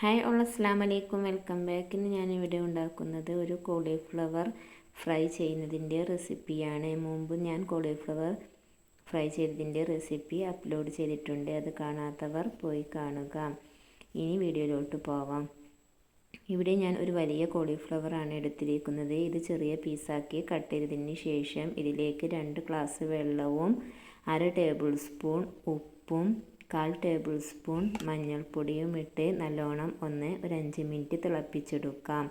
Hi all അസ്സാം അലൈക്കും. Welcome back. ഇന്ന് ഞാനിവിടെ ഉണ്ടാക്കുന്നത് ഒരു കോളിഫ്ലവർ ഫ്രൈ ചെയ്യുന്നതിന്റെ റെസിപ്പിയാണ്. മുമ്പ് ഞാൻ കോളിഫ്ലവർ ഫ്രൈ ചെയ്തതിന്റെ റെസിപ്പി അപ്ലോഡ് ചെയ്തിട്ടുണ്ട്. അത് കാണാത്തവർ പോയി കാണുക. ഇനി വീഡിയോയിലോട്ട് പോവാം. ഇവിടെ ഞാൻ ഒരു വലിയ കോളിഫ്ലവറാണ് എടുത്തിരിക്കുന്നത്. ഇത് ചെറിയ പീസാക്കി കട്ട് ചെയ്തതിന് ശേഷം ഇതിലേക്ക് രണ്ട് ഗ്ലാസ് വെള്ളവും അര ടേബിൾ സ്പൂൺ ഉപ്പും കാൽ ടേബിൾ സ്പൂൺ മഞ്ഞൾപ്പൊടിയും ഇട്ട് നല്ലോണം ഒന്ന് ഒരു അഞ്ച് മിനിറ്റ് തിളപ്പിച്ചെടുക്കാം.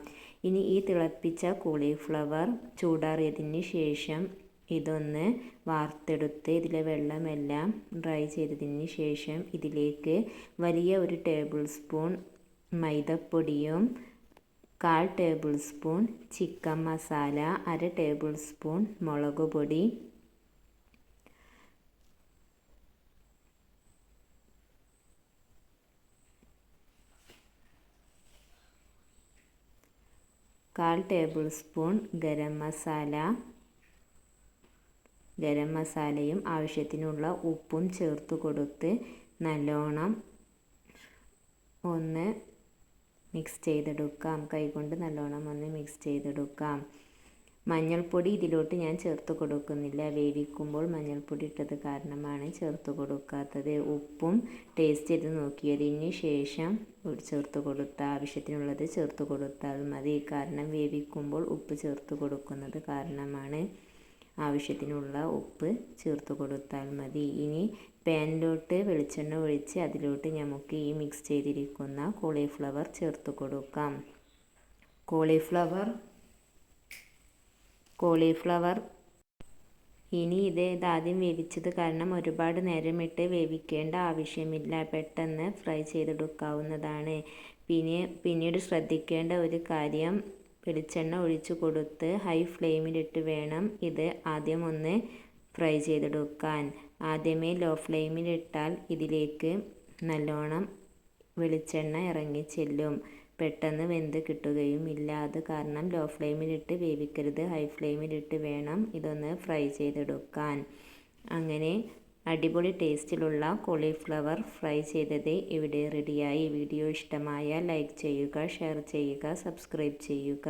ഇനി ഈ തിളപ്പിച്ച കോളിഫ്ലവർ ചൂടാറിയതിന് ശേഷം ഇതൊന്ന് വാർത്തെടുത്ത് ഇതിലെ വെള്ളമെല്ലാം ഡ്രൈ ചെയ്തതിന് ശേഷം ഇതിലേക്ക് വലിയ ഒരു ടേബിൾ സ്പൂൺ മൈദപ്പൊടിയും കാൽ ടേബിൾ സ്പൂൺ ചിക്കൻ മസാല അര ടേബിൾ സ്പൂൺ മുളക് പൊടി കാൽ ടേബിൾ സ്പൂൺ ഗരം മസാല. ഗരം മസാലയും ആവശ്യത്തിനുള്ള ഉപ്പും ചേർത്ത് കൊടുത്ത് നല്ലോണം ഒന്ന് മിക്സ് ചെയ്തെടുക്കാം. കൈകൊണ്ട് നല്ലോണം ഒന്ന് മിക്സ് ചെയ്തെടുക്കാം. മഞ്ഞൾപ്പൊടി ഇതിലോട്ട് ഞാൻ ചേർത്ത് കൊടുക്കുന്നില്ല. വേവിക്കുമ്പോൾ മഞ്ഞൾപ്പൊടി ഇട്ടത് കാരണമാണ് ചേർത്ത് കൊടുക്കാത്തത്. ഉപ്പും ടേസ്റ്റ് ചെയ്ത് നോക്കിയതിന് ശേഷം ചേർത്ത് കൊടുത്ത ആവശ്യത്തിനുള്ളത് ചേർത്ത് കൊടുത്താൽ മതി. കാരണം വേവിക്കുമ്പോൾ ഉപ്പ് ചേർത്ത് കൊടുക്കുന്നത് കാരണമാണ് ആവശ്യത്തിനുള്ള ഉപ്പ് ചേർത്ത് കൊടുത്താൽ മതി. ഇനി പാനിലോട്ട് വെളിച്ചെണ്ണ ഒഴിച്ച് അതിലോട്ട് നമുക്ക് ഈ മിക്സ് ചെയ്തിരിക്കുന്ന കോളിഫ്ലവർ ചേർത്ത് കൊടുക്കാം. Cauliflower cauliflower. ഇനി ഇത് ഇതാദ്യം വേവിച്ചത് കാരണം ഒരുപാട് നേരം ഇട്ട് വേവിക്കേണ്ട ആവശ്യമില്ല. പെട്ടെന്ന് ഫ്രൈ ചെയ്തെടുക്കാവുന്നതാണ്. പിന്നെ പിന്നീട് ശ്രദ്ധിക്കേണ്ട ഒരു കാര്യം വെളിച്ചെണ്ണ ഒഴിച്ചു കൊടുത്ത് ഹൈ ഫ്ലെയിമിലിട്ട് വേണം ഇത് ആദ്യം ഒന്ന് ഫ്രൈ ചെയ്തെടുക്കാൻ. ആദ്യമേ ലോ ഫ്ലെയിമിലിട്ടാൽ ഇതിലേക്ക് നല്ലോണം വെളിച്ചെണ്ണ ഇറങ്ങി ചെല്ലും. പെട്ടെന്ന് വെന്ത് കിട്ടുകയും ഇല്ല. അത് കാരണം ലോ ഫ്ലെയിമിലിട്ട് വേവിക്കരുത്. ഹൈ ഫ്ലെയിമിലിട്ട് വേണം ഇതൊന്ന് ഫ്രൈ ചെയ്തെടുക്കാൻ. അങ്ങനെ അടിപൊളി ടേസ്റ്റിലുള്ള കോളിഫ്ലവർ ഫ്രൈ ചെയ്തത് ഇവിടെ റെഡിയായി. വീഡിയോ ഇഷ്ടമായ ലൈക്ക് ചെയ്യുക ഷെയർ ചെയ്യുക സബ്സ്ക്രൈബ് ചെയ്യുക.